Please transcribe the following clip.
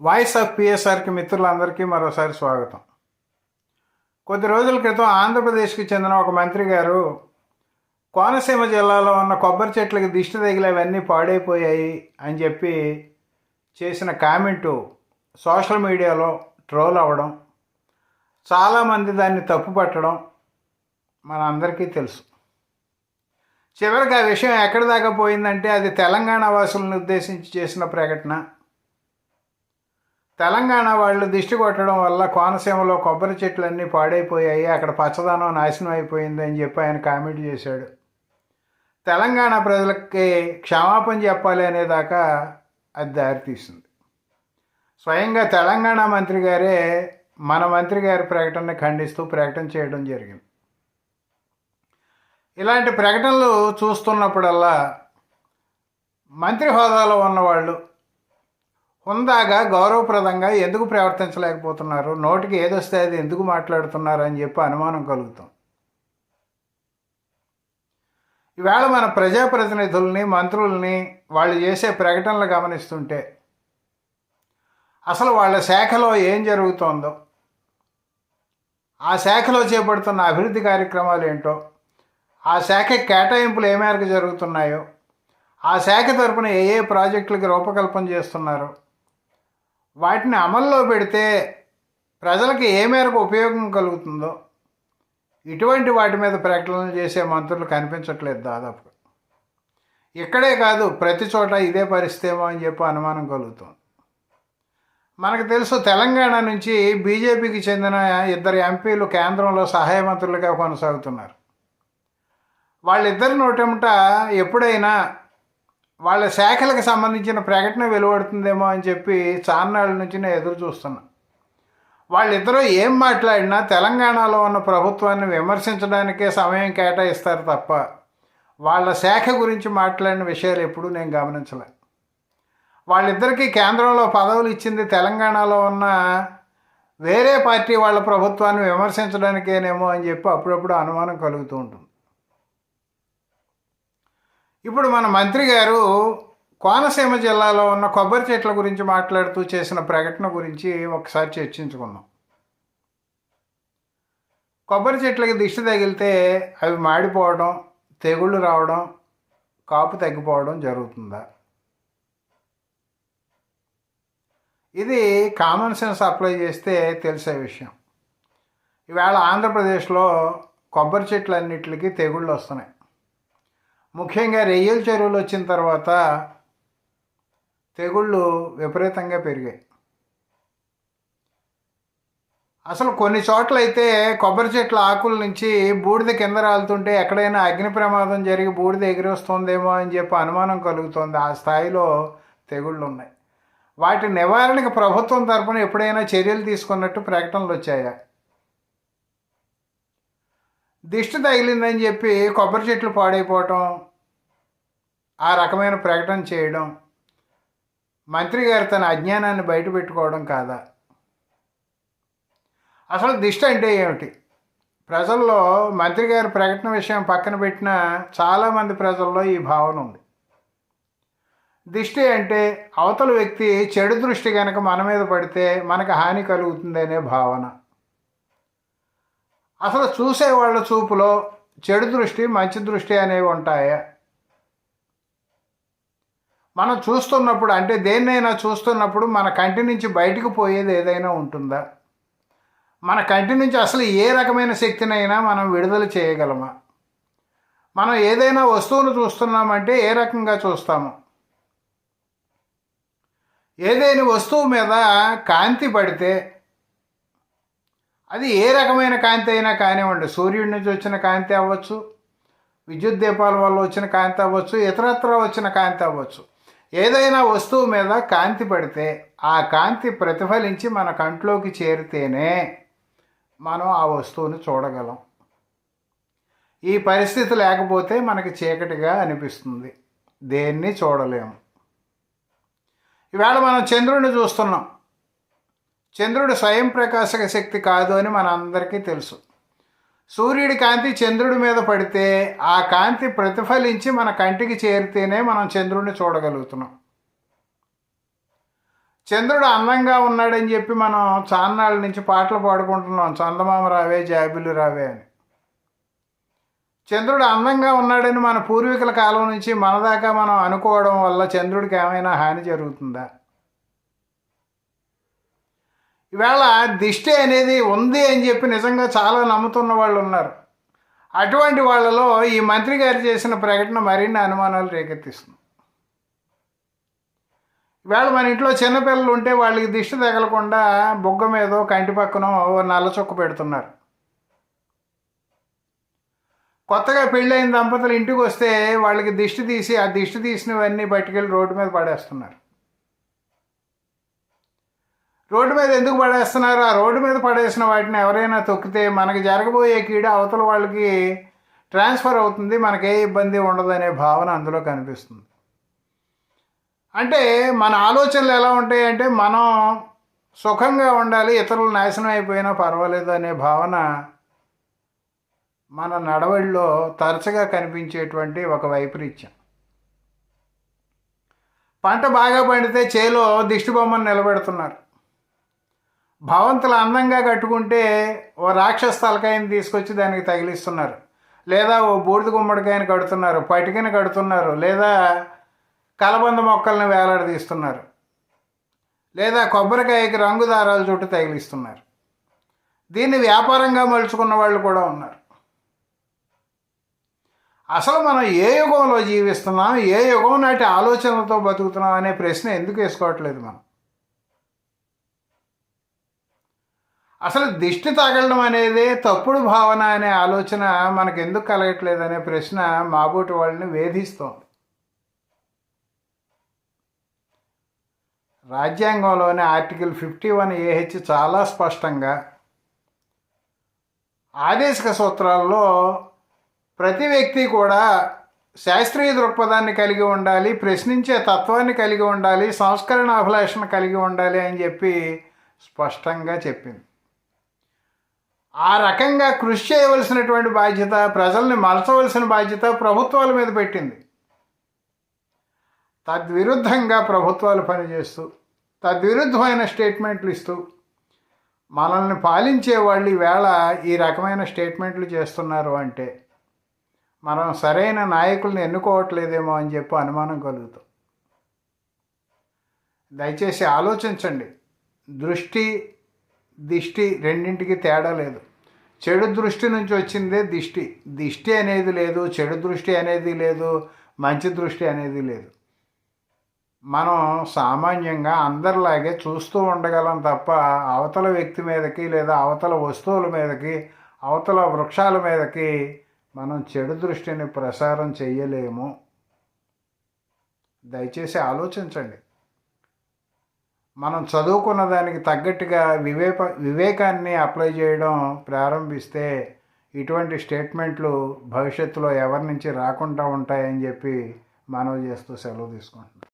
Voice of పిఎస్ఆర్కి మిత్రులందరికీ మరోసారి స్వాగతం. కొద్ది రోజుల క్రితం ఆంధ్రప్రదేశ్కి చెందిన ఒక మంత్రి గారు కోనసీమ జిల్లాలో ఉన్న కొబ్బరి చెట్లకి దిష్టి తగిలేవన్నీ పాడైపోయాయి అని చెప్పి చేసిన కామెంటు సోషల్ మీడియాలో ట్రోల్ అవ్వడం చాలామంది దాన్ని తప్పుపట్టడం మన అందరికీ తెలుసు. చివరికి ఆ విషయం ఎక్కడ దాకా పోయిందంటే అది తెలంగాణ వాసులను ఉద్దేశించి చేసిన ప్రకటన. తెలంగాణ వాళ్ళు దిష్టి కొట్టడం వల్ల కోనసీమలో కొబ్బరి చెట్లన్నీ పాడైపోయాయి అక్కడ పచ్చదనం నాశనం అయిపోయింది అని చెప్పి ఆయన కామెంట్ చేశాడు. తెలంగాణ ప్రజలకి క్షమాపణ చెప్పాలి అనేదాకా అది దారితీస్తుంది స్వయంగా తెలంగాణ మంత్రి గారే మన మంత్రి గారి ప్రకటనని ఖండిస్తూ ప్రకటన చేయడం జరిగింది. ఇలాంటి ప్రకటనలు చూస్తున్నప్పుడల్లా మంత్రి హోదాలో ఉన్నవాళ్ళు హుందాగా గౌరవప్రదంగా ఎందుకు ప్రవర్తించలేకపోతున్నారు? నోటికి ఏదొస్తే అది ఎందుకు మాట్లాడుతున్నారు అని చెప్పి అనుమానం కలుగుతాం. ఈవేళ మన ప్రజాప్రతినిధుల్ని మంత్రుల్ని వాళ్ళు చేసే ప్రకటనలు గమనిస్తుంటే అసలు వాళ్ళ శాఖలో ఏం జరుగుతోందో ఆ శాఖలో చేపడుతున్న అభివృద్ధి కార్యక్రమాలు ఏంటో ఆ శాఖ కేటాయింపులు ఏ మేరకు జరుగుతున్నాయో ఆ శాఖ తరపున ఏ ఏ ప్రాజెక్టులకి రూపకల్పన చేస్తున్నారు వాటిని అమల్లో పెడితే ప్రజలకి ఏ మేరకు ఉపయోగం కలుగుతుందో ఇటువంటి వాటి మీద ప్రకటనలు చేసే మంత్రులు కనిపించట్లేదు దాదాపు ఇక్కడే కాదు ప్రతి చోట ఇదే పరిస్థితి ఏమో అని చెప్పి అనుమానం కలుగుతుంది. మనకు తెలుసు తెలంగాణ నుంచి బీజేపీకి చెందిన ఇద్దరు ఎంపీలు కేంద్రంలో సహాయ మంత్రులుగా కొనసాగుతున్నారు. వాళ్ళిద్దరి నోటెముట ఎప్పుడైనా వాళ్ళ శాఖలకు సంబంధించిన ప్రకటన వెలువడుతుందేమో అని చెప్పి చాన్నాళ్ళ నుంచి నేను ఎదురు చూస్తున్నా. వాళ్ళిద్దరూ ఏం మాట్లాడినా తెలంగాణలో ఉన్న ప్రభుత్వాన్ని విమర్శించడానికే సమయం కేటాయిస్తారు తప్ప వాళ్ళ శాఖ గురించి మాట్లాడిన విషయాలు ఎప్పుడూ నేను గమనించలే. వాళ్ళిద్దరికీ కేంద్రంలో పదవులు ఇచ్చింది తెలంగాణలో ఉన్న వేరే పార్టీ వాళ్ళ ప్రభుత్వాన్ని విమర్శించడానికేనేమో అని చెప్పి అప్పుడప్పుడు అనుమానం కలుగుతూ ఉంటుంది. ఇప్పుడు మన మంత్రి గారు కోనసీమ జిల్లాలో ఉన్న కొబ్బరి చెట్ల గురించి మాట్లాడుతూ చేసిన ప్రకటన గురించి ఒకసారి చర్చించుకుందాం. కొబ్బరి చెట్లకి దిష్టి తగిలితే అవి మాడిపోవడం తెగుళ్ళు రావడం కాపు తగ్గిపోవడం జరుగుతుందా? ఇది కామన్ సెన్స్ అప్లై చేస్తే తెలిసే విషయం. ఈవేళ ఆంధ్రప్రదేశ్లో కొబ్బరి చెట్లన్నిటికీ తెగుళ్ళు వస్తున్నాయి. ముఖ్యంగా రెయ్యల చెరువులు వచ్చిన తర్వాత తెగుళ్ళు విపరీతంగా పెరిగాయి. అసలు కొన్ని చోట్ల అయితే కొబ్బరి చెట్ల ఆకుల నుంచి బూడిద కింద రాలుతుంటే ఎక్కడైనా అగ్ని ప్రమాదం జరిగి బూడిద ఎగిరొస్తుందేమో అని చెప్పి అనుమానం కలుగుతుంది. ఆ స్థాయిలో తెగుళ్ళు ఉన్నాయి వాటి నివారణకు ప్రభుత్వం తరపున ఎప్పుడైనా చర్యలు తీసుకున్నట్టు ప్రకటనలు వచ్చాయా? దిష్టి తగిలిందని చెప్పి కొబ్బరి చెట్లు పాడైపోవటం ఆ రకమైన ప్రకటన చేయడం మంత్రి గారు తన అజ్ఞానాన్ని బయట పెట్టుకోవడం కాదా? అసలు దిష్టి అంటే ఏమిటి? ప్రజల్లో మంత్రి గారి ప్రకటన విషయం పక్కన పెట్టిన చాలామంది ప్రజల్లో ఈ భావన ఉంది. దిష్టి అంటే అవతల వ్యక్తి చెడు దృష్టి కనుక మన మీద పడితే మనకు హాని కలుగుతుంది అనే భావన. అసలు చూసే వాళ్ళ చూపులో చెడు దృష్టి మంచి దృష్టి అనేవి ఉంటాయా? మనం చూస్తున్నప్పుడు అంటే దేన్నైనా చూస్తున్నప్పుడు మన కంటి నుంచి బయటకు పోయేది ఏదైనా ఉంటుందా? మన కంటి నుంచి అసలు ఏ రకమైన శక్తినైనా మనం విడుదల చేయగలమా? మనం ఏదైనా వస్తువును చూస్తున్నామంటే ఏ రకంగా చూస్తాము? ఏదైనా వస్తువు మీద కాంతి పడితే అది ఏ రకమైన కాంతి అయినా కానివ్వండి సూర్యుడి నుంచి వచ్చిన కాంతి అవ్వచ్చు విద్యుత్ దీపాల వల్ల వచ్చిన కాంతి అవ్వచ్చు ఇతరత్ర వచ్చిన కాంతి అవ్వచ్చు. ఏదైనా వస్తువు మీద కాంతి పడితే ఆ కాంతి ప్రతిఫలించి మన కంట్లోకి చేరితేనే మనం ఆ వస్తువుని చూడగలం. ఈ పరిస్థితి లేకపోతే మనకి చీకటిగా అనిపిస్తుంది. దేన్ని చూడలేము. ఈవేళ మనం చంద్రుడిని చూస్తున్నాం. చంద్రుడు స్వయం ప్రకాశక శక్తి కాదు అని మన అందరికీ తెలుసు. సూర్యుడి కాంతి చంద్రుడి మీద పడితే ఆ కాంతి ప్రతిఫలించి మన కంటికి చేరితేనే మనం చంద్రుడిని చూడగలుగుతున్నాం. చంద్రుడు అందంగా ఉన్నాడని చెప్పి మనం చాన్నాళ్ళ నుంచి పాటలు పాడుకుంటున్నాం. చందమామ రావే జాబిలు రావే అని. చంద్రుడు అందంగా ఉన్నాడని మన పూర్వీకుల కాలం నుంచి మన దాకా మనం అనుకోవడం వల్ల చంద్రుడికి ఏమైనా హాని జరుగుతుందా? ఈవేళ దిష్టి అనేది ఉంది అని చెప్పి నిజంగా చాలా నమ్ముతున్న వాళ్ళు ఉన్నారు. అటువంటి వాళ్ళలో ఈ మంత్రి గారు చేసిన ప్రకటన మరిన్ని అనుమానాలు రేకెత్తిస్తుంది. ఈవేళ మన ఇంట్లో చిన్నపిల్లలు ఉంటే వాళ్ళకి దిష్టి తగలకుండా బొగ్గ మీదో కంటి పక్కనో నల్ల చొక్క పెడుతున్నారు. కొత్తగా పెళ్ళైన దంపతులు ఇంటికి వస్తే వాళ్ళకి దిష్టి తీసి ఆ దిష్టి తీసినవన్నీ పట్టుకెళ్ళి రోడ్డు మీద పడేస్తున్నారు. రోడ్డు మీద ఎందుకు పడేస్తున్నారు? ఆ రోడ్డు మీద పడేసిన వాటిని ఎవరైనా తొక్కితే మనకి జరగబోయే కీడ అవతల వాళ్ళకి ట్రాన్స్ఫర్ అవుతుంది మనకే ఇబ్బంది ఉండదనే భావన అందులో కనిపిస్తుంది. అంటే మన ఆలోచనలు ఎలా ఉంటాయంటే మనం సుఖంగా ఉండాలి ఇతరులు నాశనం అయిపోయినా పర్వాలేదు అనే భావన మన నడవడిలో తరచుగా కనిపించేటువంటి ఒక వైపరీత్యం. పంట బాగా పండితే చేలో దిష్టి బొమ్మను నిలబెడుతున్నారు. భవంతులు అందంగా కట్టుకుంటే ఓ రాక్షస తలకాయని తీసుకొచ్చి దానికి తగిలిస్తున్నారు. లేదా ఓ బూడిద గుమ్మడికాయని కడుతున్నారు పటికని కడుతున్నారు లేదా కలబంద మొక్కల్ని వేలాడదీస్తున్నారు లేదా కొబ్బరికాయకి రంగు దారాల చుట్టూ తగిలిస్తున్నారు. దీన్ని వ్యాపారంగా మలుచుకున్న వాళ్ళు కూడా ఉన్నారు. అసలు మనం ఏ యుగంలో జీవిస్తున్నాం ఏ యుగం నాటి ఆలోచనలతో బతుకుతున్నాం అనే ప్రశ్న ఎందుకు వేసుకోవట్లేదు మనం? అసలు దిష్టి తగలడం అనేది తప్పుడు భావన అనే ఆలోచన మనకు ఎందుకు కలగట్లేదు అనే ప్రశ్న మాబోటి వాళ్ళని వేధిస్తోంది. రాజ్యాంగంలోని ఆర్టికల్ ఫిఫ్టీ వన్ ఏహెచ్ చాలా స్పష్టంగా ఆదేశిక సూత్రాల్లో ప్రతి వ్యక్తి కూడా శాస్త్రీయ దృక్పథాన్ని కలిగి ఉండాలి ప్రశ్నించే తత్వాన్ని కలిగి ఉండాలి సంస్కరణ అభిలాషణ కలిగి ఉండాలి అని చెప్పి స్పష్టంగా చెప్పింది. ఆ రకంగా కృషి చేయవలసినటువంటి బాధ్యత ప్రజల్ని మలచవలసిన బాధ్యత ప్రభుత్వాల మీద పెట్టింది. తద్విరుద్ధంగా ప్రభుత్వాలు పనిచేస్తూ తద్విరుద్ధమైన స్టేట్మెంట్లు ఇస్తూ మనల్ని పాలించే వాళ్ళు ఈవేళ ఈ రకమైన స్టేట్మెంట్లు చేస్తున్నారు అంటే మనం సరైన నాయకుల్ని ఎన్నుకోవట్లేదేమో అని చెప్పి అనుమానం కలుగుతాం. దయచేసి ఆలోచించండి. దృష్టి దిష్టి రెండింటికి తేడా లేదు. చెడు దృష్టి నుంచి వచ్చిందే దిష్టి. దిష్టి అనేది లేదు చెడు దృష్టి అనేది లేదు మంచి దృష్టి అనేది లేదు. మనం సామాన్యంగా అందరిలాగే చూస్తూ ఉండగలం తప్ప అవతల వ్యక్తి మీదకి లేదా అవతల వస్తువుల మీదకి అవతల వృక్షాల మీదకి మనం చెడు దృష్టిని ప్రసారం చేయలేము దయచేసి ఆలోచించండి. మనం చదువుకున్న దానికి తగ్గట్టుగా వివేక వివేకాన్ని అప్లై చేయడం ప్రారంభిస్తే ఇటువంటి స్టేట్మెంట్లు భవిష్యత్తులో ఎవరి నుంచి రాకుండా ఉంటాయని చెప్పి మనవి చేస్తూ సెలవు తీసుకుంటున్నాను